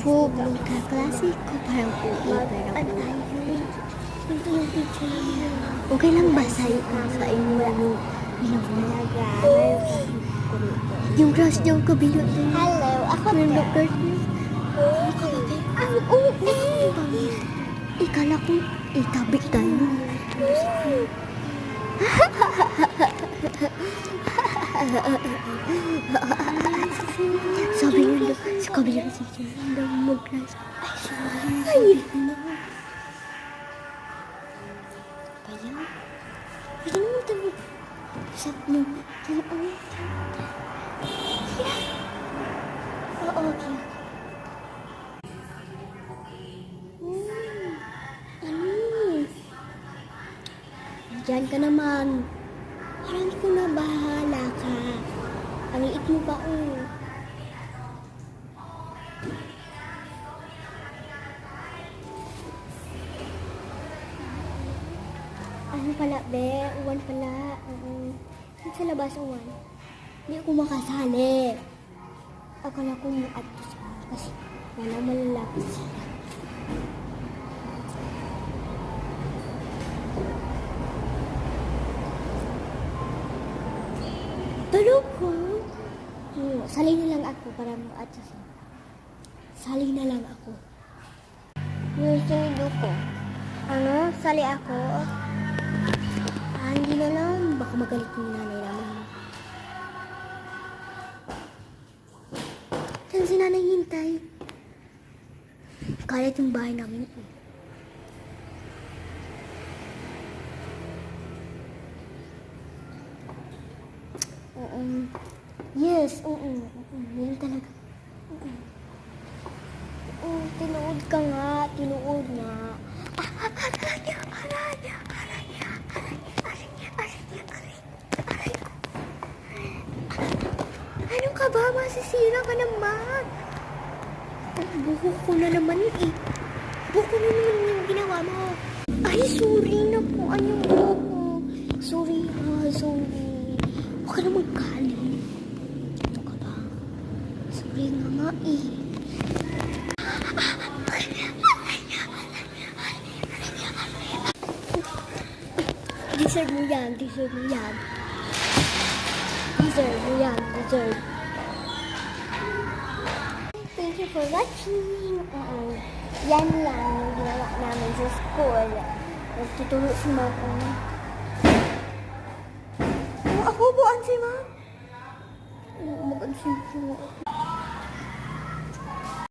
Pugo ka, klase ko parang Ito yung picture niya. okay lang ba sa sa inyo yung mo? Yung crush yung kabilo doon. Hello, ako Yung din. doctor Ay, oo. Ikala ko itabi tayo. Sabi niya daw, sa kabila si Jen daw mag-crush. Ay, sorry. Kaya, pwede naman tayo sa mo. Oo, Oo, okay. Hmm, ano? Diyan ka naman. Parang ko na bahala ka. Ang liit mo pa, oh. Ano pala, be? Uwan pala. Oo. Saan sa labas, uwan? Hindi ako makasali. Akala ko mo at siya. Kasi wala malalapit sila. Tulog ko. Hmm, sali na lang ako para mo at siya. Sali na lang ako. Yung sundo ko. Ano? Sali ako? Hindi na lang. Baka magalit yung nanay namin. Saan si nanay hintay? Kalit yung bahay namin. Oo. Yes, oo. oo. Yun talaga. Oo. Oo, tinuod ka nga. Tinuod nga. Ah, ah, aray niya, aray niya, aray niya, aray niya, aray niya, aray niya, aray aray ko. Anong ka ba? Masisira ka naman. Oh, buho ko na naman eh. Buho ko na naman yung ginawa mo. Ay, sorry na po. Anong buho? Sorry ha, sorry. Huwag ka na magkalit. Ano ka ba? Sorry nga nga eh. Deserve mo yan, deserve mo yan. Deserve mo yan, deserve. Thank you for watching. Oo. Yan lang yung ginawa namin sa school. Nagtuturo si ma'am. Oh, ako buwan si ma'am. Oh, mag-ansin po.